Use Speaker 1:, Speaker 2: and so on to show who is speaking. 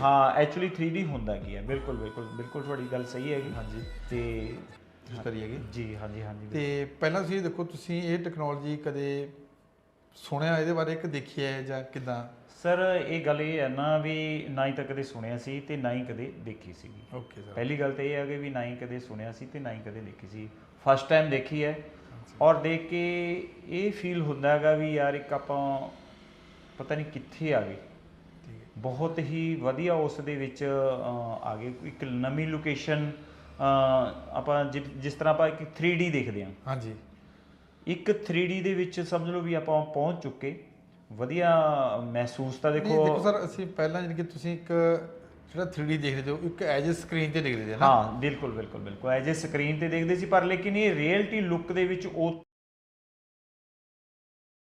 Speaker 1: ਹਾਂ actually 3D ਹੁੰਦਾ ਕੀ ਹੈ? ਬਿਲਕੁਲ ਬਿਲਕੁਲ ਬਿਲਕੁਲ ਤੁਹਾਡੀ ਗੱਲ ਸਹੀ ਹੈਗੀ।
Speaker 2: ਹਾਂਜੀ।
Speaker 1: ਤੇ
Speaker 2: ਯੂਜ਼ ਕਰੀਏਗੇ
Speaker 1: ਜੀ ਹਾਂਜੀ ਹਾਂਜੀ
Speaker 2: ਤੇ ਪਹਿਲਾਂ ਤੁਸੀਂ ਦੇਖੋ ਤੁਸੀਂ ਇਹ ਟੈਕਨੋਲੋਜੀ ਕਦੇ ਸੁਣਿਆ ਇਹਦੇ ਬਾਰੇ ਕਿ ਦੇਖਿਆ ਹੈ ਜਾਂ ਕਿਦਾਂ?
Speaker 1: ਸਰ ਇਹ ਗੱਲ ਇਹ ਹੈ ਨਾ ਵੀ ਨਾ ਹੀ ਤਾਂ ਕਦੇ ਸੁਣਿਆ ਸੀ ਤੇ ਨਾ ਹੀ ਕਦੇ ਦੇਖੀ ਸੀਗੀ
Speaker 2: ਓਕੇ ਸਰ
Speaker 1: ਪਹਿਲੀ ਗੱਲ ਤਾਂ ਇਹ ਹੈ ਕਿ ਵੀ ਨਾ ਹੀ ਕਦੇ ਸੁਣਿਆ ਸੀ ਤੇ ਨਾ ਹੀ ਕਦੇ ਦੇਖੀ ਸੀ। ਫਸਟ ਟਾਈਮ ਦੇਖੀ ਹੈ। ਔਰ ਦੇਖ ਕੇ ਇਹ ਫੀਲ ਹੁੰਦਾ ਹੈਗਾ ਵੀ ਯਾਰ ਇੱਕ ਆਪਾਂ ਪਤਾ ਨਹੀਂ ਕਿੱਥੇ ਆ ਗਏ। ਬਹੁਤ ਹੀ ਵਧੀਆ ਉਸ ਦੇ ਵਿੱਚ ਆ ਗਏ। ਇੱਕ ਨਵੀਂ ਲੋਕੇਸ਼ਨ ਆਪਾਂ ਜਿਸ ਤਰ੍ਹਾਂ ਆਪਾਂ ਇੱਕ 3D ਦੇਖਦੇ ਹਾਂ।
Speaker 2: ਹਾਂਜੀ।
Speaker 1: ਇੱਕ 3D ਦੇ ਵਿੱਚ ਸਮਝ ਲਓ ਵੀ ਆਪਾਂ ਪਹੁੰਚ ਚੁੱਕੇ। ਵਧੀਆ ਮਹਿਸੂਸ ਤਾਂ
Speaker 2: ਦੇਖੋ
Speaker 1: ਦੇਖੋ
Speaker 2: ਸਰ ਅਸੀਂ ਪਹਿਲਾਂ ਜਿਹੜੀ ਕਿ ਤੁਸੀਂ ਇੱਕ ਜਿਹੜਾ 3D ਦੇਖਦੇ ਹੋ ਇੱਕ ਐਜ ਅ ਸਕਰੀਨ ਤੇ ਦੇਖਦੇ ਹੋ ਨਾ।
Speaker 1: ਹਾਂ ਬਿਲਕੁਲ ਬਿਲਕੁਲ ਬਿਲਕੁਲ। ਐਜ ਅ ਸਕਰੀਨ ਤੇ ਦੇਖਦੇ ਸੀ ਪਰ ਲੇਕਿਨ ਇਹ ਰੀਅਲਟੀ ਲੁੱਕ ਦੇ ਵਿੱਚ ਉਹ